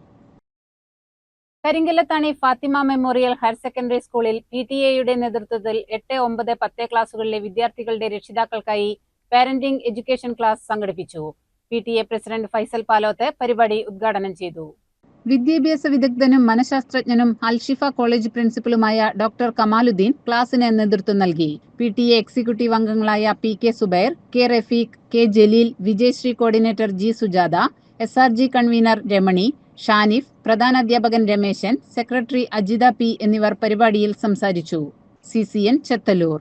Karinkallathani Fathima memorial higher secondary സ്കൂളിൽ പി ടി എയുടെ നേതൃത്വത്തിൽ എട്ട് ഒമ്പത് പത്ത് ക്ലാസുകളിലെ വിദ്യാർത്ഥികളുടെ രക്ഷിതാക്കൾക്കായി പാരന്റിംഗ് എഡ്യൂക്കേഷൻ ക്ലാസ് സംഘടിപ്പിച്ചു. P T A president Faisal Paloth പരിപാടി ഉദ്ഘാടനം ചെയ്തു. വിദ്യാഭ്യാസ വിദഗ്ധനും മനഃശാസ്ത്രജ്ഞനും അൽഷിഫ കോളേജ് പ്രിൻസിപ്പലുമായ ഡോക്ടർ കമാലുദ്ദീൻ ക്ലാസിന് നേതൃത്വം നൽകി. പി ടി എ എക്സിക്യൂട്ടീവ് അംഗങ്ങളായ P K Zubair K Rafeeq K Jaleel Vijayasree coordinator G Sujatha S R G convener Ramani Shanif പ്രധാന അധ്യാപകൻ രമേശൻ സെക്രട്ടറി അജിത പി എന്നിവർ പരിപാടിയിൽ സംസാരിച്ചു. സി സി എൻ ചെത്തലൂർ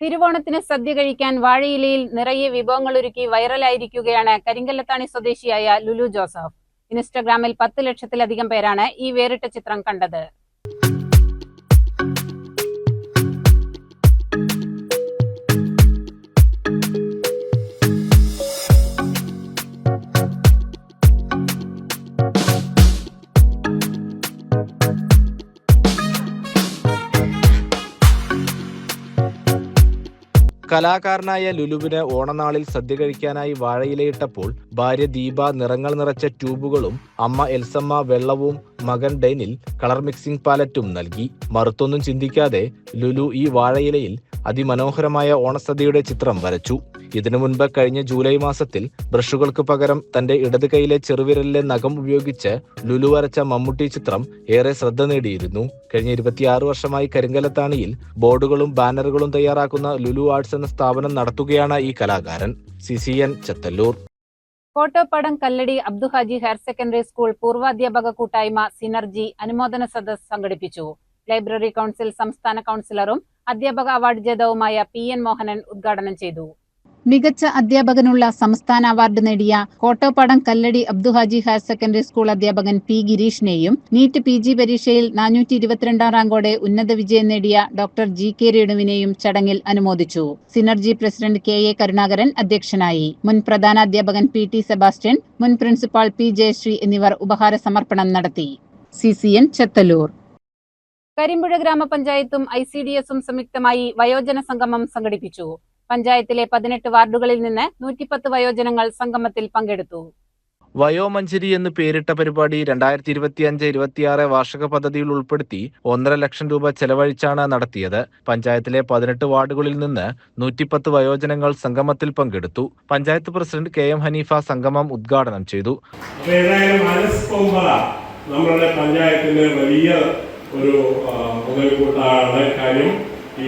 തിരുവോണത്തിന് സദ്യ കഴിക്കാൻ വാഴയിലയിൽ നിറയെ വിഭവങ്ങൾ ഒരുക്കി വൈറലായിരിക്കുകയാണ് കരിങ്കല്ലത്താണി സ്വദേശിയായ ലുലു ജോസഫ്. ഇൻസ്റ്റഗ്രാമിൽ പത്ത് ലക്ഷത്തിലധികം പേരാണ് ഈ വേറിട്ട ചിത്രം കണ്ടത്.
കലാകാരനായ ലുലുവിന് ഓണനാളിൽ സദ്യ കഴിക്കാനായി വാഴയിലയിട്ടപ്പോൾ ഭാര്യ ദീപ നിറങ്ങൾ നിറച്ച ട്യൂബുകളും അമ്മ എൽസമ്മ വെള്ളവും മകൻ ഡെനിൽ കളർ മിക്സിംഗ് പാലറ്റും നൽകി. മറുത്തൊന്നും ചിന്തിക്കാതെ ലുലു ഈ വാഴയിലയിൽ അതിമനോഹരമായ ഓണസദ്യയുടെ ചിത്രം വരച്ചു. ഇതിനു മുൻപ് കഴിഞ്ഞ ജൂലൈ മാസത്തിൽ ബ്രഷുകൾക്ക് പകരം തന്റെ ഇടത് കൈയിലെ ചെറുവിരലിലെ നഖം ഉപയോഗിച്ച് ലുലു വരച്ച മമ്മൂട്ടി ചിത്രം ഏറെ ശ്രദ്ധ നേടിയിരുന്നു. കഴിഞ്ഞ ഇരുപത്തിയാറ് വർഷമായി കരിങ്കലത്താണിയിൽ ബോർഡുകളും ബാനറുകളും തയ്യാറാക്കുന്ന ലുലു ആർട്സ് എന്ന സ്ഥാപനം നടത്തുകയാണ് ഈ കലാകാരൻ. C C N Chethallur.
Kottoppadam Kalladi Abduhaji higher secondary school പൂർവാധ്യാപക കൂട്ടായ്മ സിനർജി അനുമോദന സദസ് സംഘടിപ്പിച്ചു. ലൈബ്രറി കൗൺസിൽ സംസ്ഥാന കൗൺസിലറും അധ്യാപക അവാർഡ് ജേതാവുമായ പി എൻ മോഹനൻ ഉദ്ഘാടനം ചെയ്തു. മികച്ച അധ്യാപകനുള്ള സംസ്ഥാന അവാർഡ് നേടിയ Kottoppadam Kalladi Abduhaji higher secondary school അധ്യാപകൻ പി ഗിരീഷിനെയും നീറ്റ് പി ജി പരീക്ഷയിൽ നാനൂറ്റി ഇരുപത്തിരണ്ടാം റാങ്കോടെ ഉന്നത വിജയം നേടിയ ഡോക്ടർ ജി കെ രേണുവിനെയും ചടങ്ങിൽ അനുമോദിച്ചു. Synergy president K A Karunakaran അധ്യക്ഷനായി. മുൻ പ്രധാന അധ്യാപകൻ പി ടി സെബാസ്റ്റ്യൻ മുൻ പ്രിൻസിപ്പാൾ പി ജയശ്രീ എന്നിവർ ഉപഹാര സമർപ്പണം നടത്തി. C C N Chethallur. Karimpuzha ഗ്രാമപഞ്ചായത്തും I C D എസും സംയുക്തമായി വയോജന സംഗമം സംഘടിപ്പിച്ചു. പഞ്ചായത്തിലെ പതിനെട്ട് വാർഡുകളിൽ നിന്ന് നൂറ്റിപ്പത്ത് വയോജനങ്ങൾ സംഗമത്തിൽ പങ്കെടുത്തു.
വയോമഞ്ചരി എന്ന് പേരിട്ട പരിപാടി രണ്ടായിരത്തി ഇരുപത്തിയഞ്ച് ഇരുപത്തിയാറ് വാർഷിക പദ്ധതിയിൽ ഉൾപ്പെടുത്തി ഒന്നര ലക്ഷം രൂപ ചെലവഴിച്ചാണ് നടത്തിയത്. പഞ്ചായത്തിലെ പതിനെട്ട് വാർഡുകളിൽ നിന്ന് നൂറ്റിപ്പത്ത് വയോജനങ്ങൾ സംഗമത്തിൽ പങ്കെടുത്തു. Panchayat president K M Haneefa സംഗമം ഉദ്ഘാടനം ചെയ്തു.
നമ്മുടെ പഞ്ചായത്തിന് വലിയ ഒരു മുതൽക്കൂട്ടാണ് കാര്യം. ഈ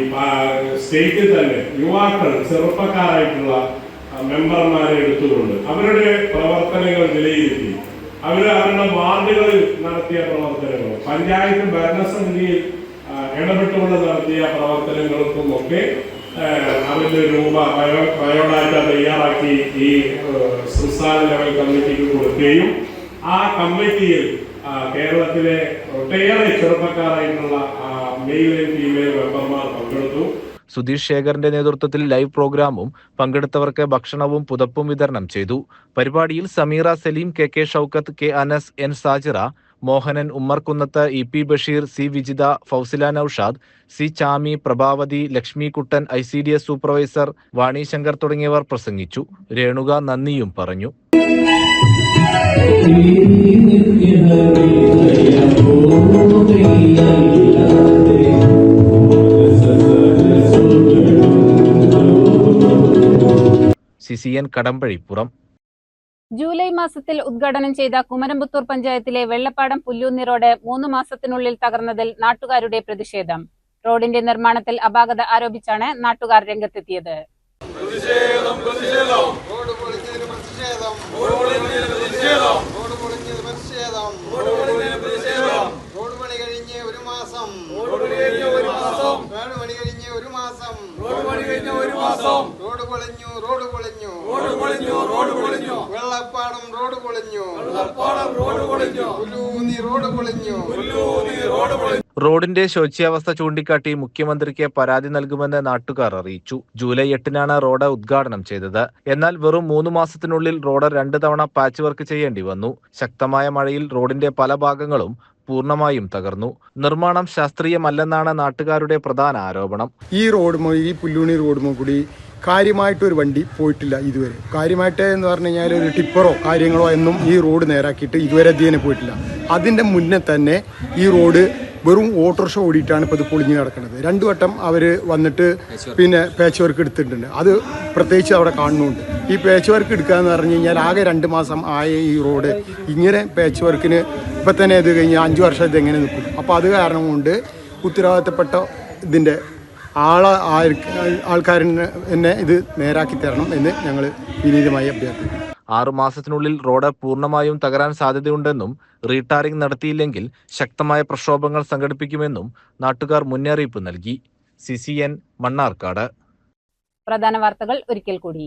സ്റ്റേറ്റിൽ തന്നെ യുവാക്കൾ ചെറുപ്പക്കാരായിട്ടുള്ള മെമ്പർമാരെ എടുത്തുകൊണ്ട് അവരുടെ പ്രവർത്തനങ്ങൾ വിലയിരുത്തി. അവർ അവരുടെ വാർഡുകളിൽ നടത്തിയ പ്രവർത്തനങ്ങളും പഞ്ചായത്ത് ഭരണസമിതിയിൽ ഇടപെട്ടുകൊണ്ട് നടത്തിയ പ്രവർത്തനങ്ങൾക്കും ഒക്കെ അവരുടെ രൂപ ബയോഡാറ്റ തയ്യാറാക്കി ഈ സംസ്ഥാന ലെവൽ കമ്മിറ്റിക്ക് കൊടുക്കുകയും ആ കമ്മിറ്റിയിൽ കേരളത്തിലെ ഒട്ടേറെ ചെറുപ്പക്കാരായിട്ടുള്ള മെമ്പർമാർ പങ്കെടുത്തു.
സുധീഷ് ശേഖറിന്റെ നേതൃത്വത്തിൽ ലൈവ് പ്രോഗ്രാമും പങ്കെടുത്തവർക്ക് ഭക്ഷണവും പുതപ്പും വിതരണം ചെയ്തു. പരിപാടിയിൽ Sameera Saleem K K Shoukath K Anas N Sajira Mohanan Ummerkunnath E P Basheer C Vijitha Fousila Noushad C Chami Prabhavathi Lakshmikuttan I C D S supervisor Vanishankar തുടങ്ങിയവർ പ്രസംഗിച്ചു. രേണുക നന്ദിയും പറഞ്ഞു. കടമ്പഴിപ്പുറം.
ജൂലൈ മാസത്തിൽ ഉദ്ഘാടനം ചെയ്ത കുമരംപുത്തൂർ പഞ്ചായത്തിലെ വെള്ളപ്പാടം പുല്ലൂന്നി റോഡ് മൂന്ന് മാസത്തിനുള്ളിൽ തകർന്നതിൽ നാട്ടുകാരുടെ പ്രതിഷേധം. റോഡിന്റെ നിർമ്മാണത്തിൽ അപാകത ആരോപിച്ചാണ് നാട്ടുകാർ രംഗത്തെത്തിയത്.
റോഡ് പണി കഴിഞ്ഞ് ഒരു മാസം. റോഡ് പണി കഴിഞ്ഞ് ഒരു മാസം. റോഡ് പണി കഴിഞ്ഞ ഒരു മാസം. റോഡ് പൊളിഞ്ഞു റോഡ് പൊളിഞ്ഞു. റോഡ് പൊളിഞ്ഞു റോഡ് പൊളിഞ്ഞു. വെള്ളപ്പാടം റോഡ് പൊളിഞ്ഞു. റോഡ് പൊളിഞ്ഞു. റോഡ് പൊളിഞ്ഞു. റോഡ് പൊളിഞ്ഞു.
റോഡിന്റെ ശോച്യാവസ്ഥ ചൂണ്ടിക്കാട്ടി മുഖ്യമന്ത്രിക്ക് പരാതി നൽകുമെന്ന് നാട്ടുകാർ അറിയിച്ചു. ജൂലൈ എട്ടിനാണ് റോഡ് ഉദ്ഘാടനം ചെയ്തത്. എന്നാൽ വെറും മൂന്ന് മാസത്തിനുള്ളിൽ റോഡ് രണ്ട് തവണ പാച്ച് വർക്ക് ചെയ്യേണ്ടി വന്നു. ശക്തമായ മഴയിൽ റോഡിന്റെ പല ഭാഗങ്ങളും പൂർണമായും തകർന്നു. നിർമ്മാണം ശാസ്ത്രീയമല്ലെന്നാണ് നാട്ടുകാരുടെ പ്രധാന ആരോപണം.
ഈ റോഡ് മോ ഈ പുല്ലൂണി റോഡ് മോ കൂടി കാര്യമായിട്ട് ഒരു വണ്ടി പോയിട്ടില്ല ഇതുവരെ. കാര്യമായിട്ട് എന്ന് പറഞ്ഞു കഴിഞ്ഞാൽ ഒരു ടിപ്പറോ കാര്യങ്ങളോ എന്നും ഈ റോഡ് നേരാക്കിയിട്ട് ഇതുവരെ അധ്യയനം പോയിട്ടില്ല. അതിന്റെ മുന്നേ തന്നെ ഈ റോഡ് വെറും ഓട്ടോറിക്ഷ ഓടിയിട്ടാണ് ഇപ്പോൾ ഇത് പൊളിഞ്ഞ് നടക്കുന്നത് രണ്ടു വട്ടം അവർ വന്നിട്ട് പിന്നെ പേച്ച് വർക്ക് എടുത്തിട്ടുണ്ട്. അത് പ്രത്യേകിച്ച് അവിടെ കാണുന്നുണ്ട്. ഈ പേച്ച് വർക്ക് എടുക്കുക എന്ന് പറഞ്ഞു കഴിഞ്ഞാൽ ആകെ രണ്ട് മാസം ആയ ഈ റോഡ് ഇങ്ങനെ പേച്ച് വർക്കിന് ഇപ്പം തന്നെ ഇത് കഴിഞ്ഞ് അഞ്ച് വർഷം ഇത് എങ്ങനെ നിൽക്കും? അപ്പോൾ അത് കാരണം കൊണ്ട് ഉത്തരവാദിത്തപ്പെട്ട ഇതിന്റെ ആള ആൾക്കാരിന് എന്നെ ഇത് നേരാക്കി തരണം എന്ന് ഞങ്ങൾ വിനീതമായി അഭ്യർത്ഥിക്കുന്നു.
ആറു മാസത്തിനുള്ളിൽ റോഡ് പൂർണമായും തകരാൻ സാധ്യതയുണ്ടെന്നും റീടാറിംഗ് നടത്തിയില്ലെങ്കിൽ ശക്തമായ പ്രക്ഷോഭങ്ങൾ സംഘടിപ്പിക്കുമെന്നും നാട്ടുകാർ മുന്നറിയിപ്പ് നൽകി. C C N Mannarkkad.
പ്രധാന വാർത്തകൾ ഒരിക്കൽ കൂടി.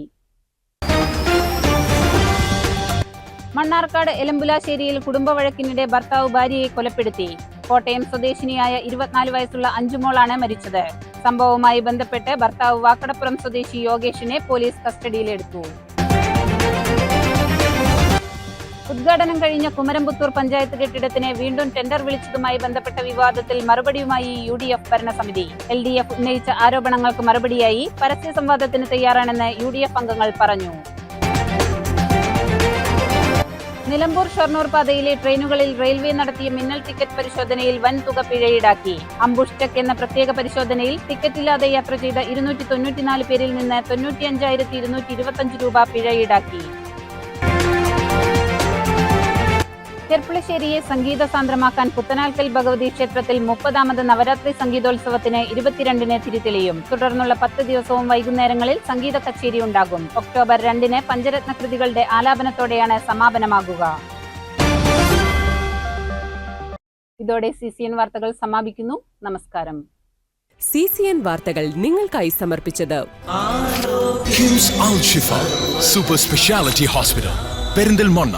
മണ്ണാർക്കാട് എലമ്പുലാശ്ശേരിയിൽ കുടുംബവഴക്കിനിടെ ഭർത്താവ് ഭാര്യയെ കൊലപ്പെടുത്തി. കോട്ടയം സ്വദേശിനിയായ ഇരുപത്തിനാല് വയസ്സുള്ള അഞ്ചുമോളാണ് മരിച്ചത്. സംഭവവുമായി ബന്ധപ്പെട്ട് ഭർത്താവ് വാക്കടപ്പുറം സ്വദേശി യോഗേഷിനെ പോലീസ് കസ്റ്റഡിയിലെടുത്തു. ഉദ്ഘാടനം കഴിഞ്ഞ കുമരംപുത്തൂർ പഞ്ചായത്ത് കെട്ടിടത്തിന് വീണ്ടും ടെൻഡർ വിളിച്ചതുമായി ബന്ധപ്പെട്ട വിവാദത്തിൽ മറുപടിയുമായി യു ഡി എഫ് ഭരണസമിതി. എൽ ഡി എഫ് ഉന്നയിച്ച ആരോപണങ്ങൾക്ക് മറുപടിയായി പരസ്യ സംവാദത്തിന് തയ്യാറാണെന്ന് യു ഡി എഫ് അംഗങ്ങൾ പറഞ്ഞു. നിലമ്പൂർ ഷൊർണൂർ പാതയിലെ ട്രെയിനുകളിൽ റെയിൽവേ നടത്തിയ മിന്നൽ ടിക്കറ്റ് പരിശോധനയിൽ വൻ തുക പിഴ ഈടാക്കി അംബുഷ് ടെക് എന്ന പ്രത്യേക പരിശോധനയിൽ ടിക്കറ്റില്ലാതെ യാത്ര ചെയ്ത ഇരുന്നൂറ്റി തൊണ്ണൂറ്റിനാല് പേരിൽ നിന്ന് തൊണ്ണൂറ്റിയഞ്ചായിരത്തി ഇരുന്നൂറ്റി ഇരുപത്തിയഞ്ച് രൂപ പിഴ ചെർപ്പുളശ്ശേരിയെ സംഗീത സാന്ദ്രമാക്കാൻ പുത്തനാൽക്കൽ ഭഗവതി ക്ഷേത്രത്തിൽ മുപ്പതാമത് നവരാത്രി സംഗീതോത്സവത്തിന് ഇരുപത്തിരണ്ടിന് തിരിതെളിയും. തുടർന്നുള്ള പത്ത് ദിവസവും വൈകുന്നേരങ്ങളിൽ സംഗീത കച്ചേരി ഉണ്ടാകും. ഒക്ടോബർ രണ്ടിന് പഞ്ചരത്ന കൃതികളുടെ ആലാപനത്തോടെയാണ് സമാപനമാകുക. ഇതോടെ സി സി എൻ വാർത്തകൾ സമാപിക്കുന്നു. നമസ്കാരം.
സി സി എൻ വാർത്തകൾ നിങ്ങൾക്കായി സമർപ്പിച്ചത്
KIMS Al Shifa super speciality hospital Perinthalmanna